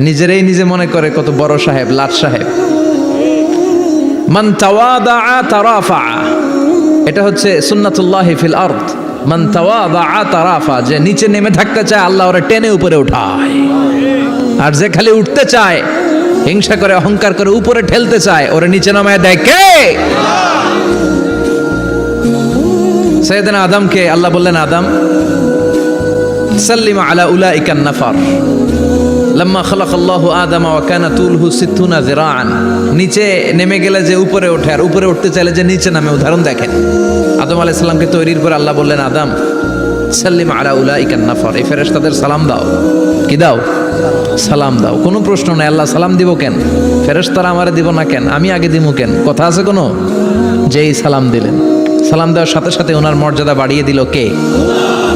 নিজেরাই নিজে মনে করে কত বড় সাহেব, লাট সাহেব। মান তাওয়াদা তারাফা। এটা হচ্ছে সুন্নাতুল্লাহ ফিল আরদ। মান তাওয়াদা তারাফা, যে নিচে নেমে থাকতে চায়, আল্লাহ ওরা টেনে উপরে উঠায়। আর যে খালি উঠতে চায়, হিংসা করে, অহংকার করে উপরে ঠেলতে চায়, ওরা নিচে নামায় দেয় কে? সৈয়দনা আদমকে, আল্লাহ বললেন, আদম, সাল্লিম আলা উলাইকা নাফার। লম্মা খলাক আল্লাহ আদম ওয়া কানা তুলহু সিত্তুনা যিরাআন। নিচে নেমে গেলে যে উপরে ওঠে, আর উপরে উঠতে চাইলে যে নিচে নামে, উদাহরণ দেখেন। আদম আলাইহিস সালামকে তৈরির পর আল্লাহ বললেন, আদম, সাল্লিম আলা উলাইকা নাফার। এই ফেরেশতাদের সালাম দাও। কি দাও? সালাম দাও। কোনো প্রশ্ন নাই, আল্লাহ সালাম দিব কেন? ফেরেশতারা আমারে দিব না কেন? আমি আগে দিব কেন? কথা আছে কোনো? যেই সালাম দিলেন। সালাম দেওয়ার সাথে সাথে ওনার মর্যাদা বাড়িয়ে দিল কে?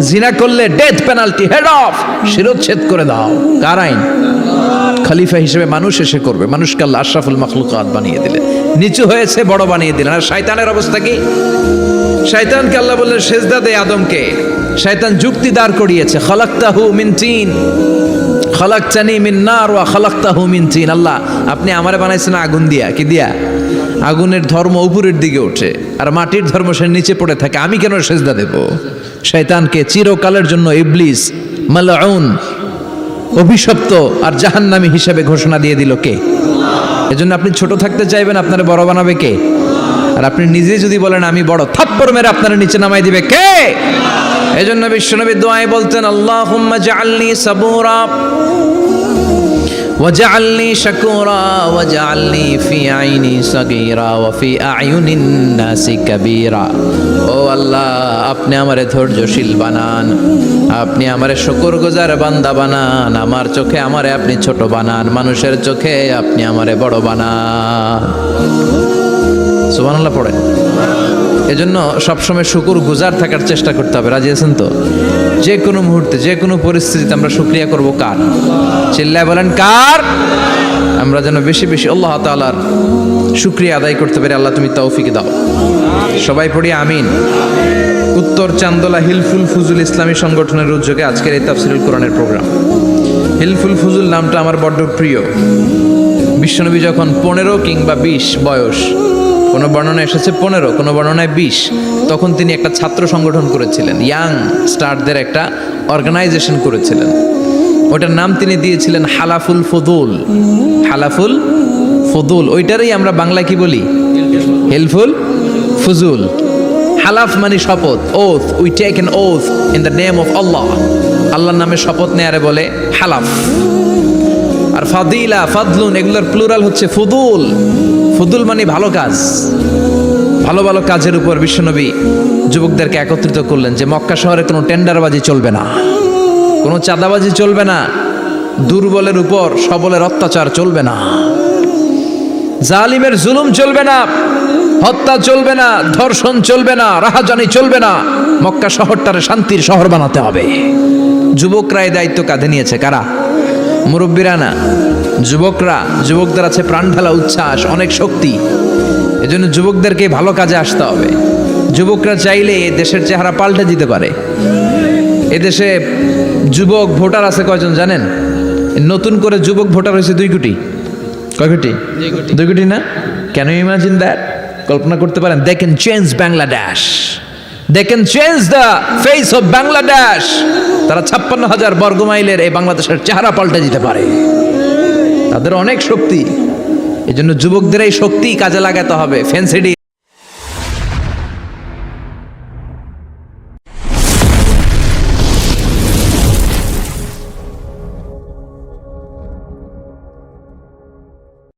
জিনা করলে ডেথ পেনাল্টি হেড অফ শিরোচ্ছেদ করে দাও। কার আইন? খলিফা হিসেবে মানুষ এসে করবে। মানুষকে আল্লাহ আশরাফুল মখলুকাত বানিয়ে দিলেন নিচু হয়েছে, বড় বানিয়ে দিলেন আর শয়তানের অবস্থা কি? শয়তানকে আল্লাহ বললেন, সেজদা দে আদমকে। শয়তান যুক্তি দাঁড় করিয়েছে, খলাক্তাহু মিন তিন। খলাকচানি মিন নার ওয়া খলাক্তাহু মিন তিন। আল্লাহ, আপনি আমারে বানাইছেন আগুন দিয়া। কি দিয়া? আগুনের ধর্ম উপরের দিকে ওঠে। আর মাটির ধর্ম সে নিচে পড়ে থাকে। আমি কেন সেজদা দেব? শয়তানকে চিরকালের জন্য ইবলিস, মালাউন, অভিশপ্ত আর জাহান্নামী হিসাবে ঘোষণা দিয়ে দিল কে? এজন্য আপনি ছোট থাকতে চাইবেন, আপনারা বড় বানাবে কে? আর আপনি নিজে যদি বলেন, আমি বড় থাপ্পর মেরে আপনারা নিচে নামাই দিবে কে? এজন্য বিশ্বনবী দোয়ায় বলতেন, আল্লাহুম্মা জাআলনি সাবুরা। ওয়াজআলনি শাকুরা ওয়াজআলনি ফি আইনি সাগীরা ওয়া ফি আয়ুনিন নাসি কাবীরা ও আল্লাহ, আপনি আমারে ধৈর্যশীল বানান, আপনি আমারে শুকর গুজার বান্দা বানান, আমার চোখে আমারে আপনি ছোট বানান, মানুষের চোখে আপনি আমারে বড় বানান। সুবহানাল্লাহ পড়েন এজন্য সবসময় শুকুর গুজার থাকার চেষ্টা করতে হবে। রাজি আছেন তো? যে কোনো মুহূর্তে, যে কোনো পরিস্থিতিতে আমরা শুক্রিয়া করব কার? চিল্লায় বলেন, কার? আমরা যেন বেশি বেশি আল্লাহ তাআলার শুক্রিয়া আদায় করতে পারি। আল্লাহ তুমি তৌফিক দাও। সবাই পড়ি, আমিন। উত্তর চান্দোলা হিলফুল ফুজুল ইসলামী সংগঠনের উদ্যোগে আজকের এই তাফসিরুল কোরআনের প্রোগ্রাম। হিলফুল ফুজুল নামটা আমার বড্ড প্রিয়। বিশ্বনবী যখন পনেরো কিংবা বিশ বয়স কোনো বর্ণনায় এসেছে পনেরো, কোনো বর্ণনায় বিশ। তখন তিনি একটা ছাত্র সংগঠন করেছিলেন, ইয়াং স্টারদের একটা অর্গানাইজেশন করেছিলেন। ওটার নাম তিনি দিয়েছিলেন হালাফুল ফদুল। হালাফুল ফদুল, ওইটারই আমরা বাংলা কি বলি? হেলফুল ফুজুল। হালাফ মানে শপথ oath we take an oath in the name of Allah আল্লাহর নামে শপথ নেয়ারে বলে হালাফ। আর ফাদিলা, ফাদলুন, এগুলোর প্লুরাল হচ্ছে ফুদুল। ফুদুল মানে ভালো কাজ। ভালো ভালো কাজের উপর বিশ্বনবী যুবকদেরকে একত্রিত করলেন যে মক্কা শহরে কোনো টেন্ডারবাজি চলবে না। কোনো চাঁদাবাজি চলবে না। দুর্বলের উপর সবলের অত্যাচার চলবে না। জালিমের জুলুম চলবে না। হত্যা চলবে না। ধর্ষণ চলবে না। রাহাজানি চলবে না। মক্কা শহরটারে শান্তির শহর বানাতে হবে। যুবকরা এই দায়িত্ব কাঁধে নিয়েছে কারা? মুরব্বীরা না? যুবকরা যুবকদের আছে প্রাণ ঢালা উচ্ছ্বাস অনেক শক্তি। এজন্য যুবকদেরকে ভালো কাজে আসতে হবে। যুবকরা চাইলে দেশের চেহারা পাল্টে দিতে পারে। এদেশে যুবক ভোটার আছে কয়জন জানেন? নতুন করে যুবক ভোটার হয়েছে দুই কোটি। কয় কোটি? দুই কোটি। না? কেন ইমাজিন দ্যাট কল্পনা করতে পারেন they can change Bangladesh they can change the face of Bangladesh তারা ছাপ্পান্ন হাজার বর্গ মাইলের এই বাংলাদেশের চেহারা পাল্টে দিতে পারে। তাদের অনেক শক্তি। এই জন্য যুবকদের এই শক্তি কাজে লাগাতে হবে। ফেন্সিডি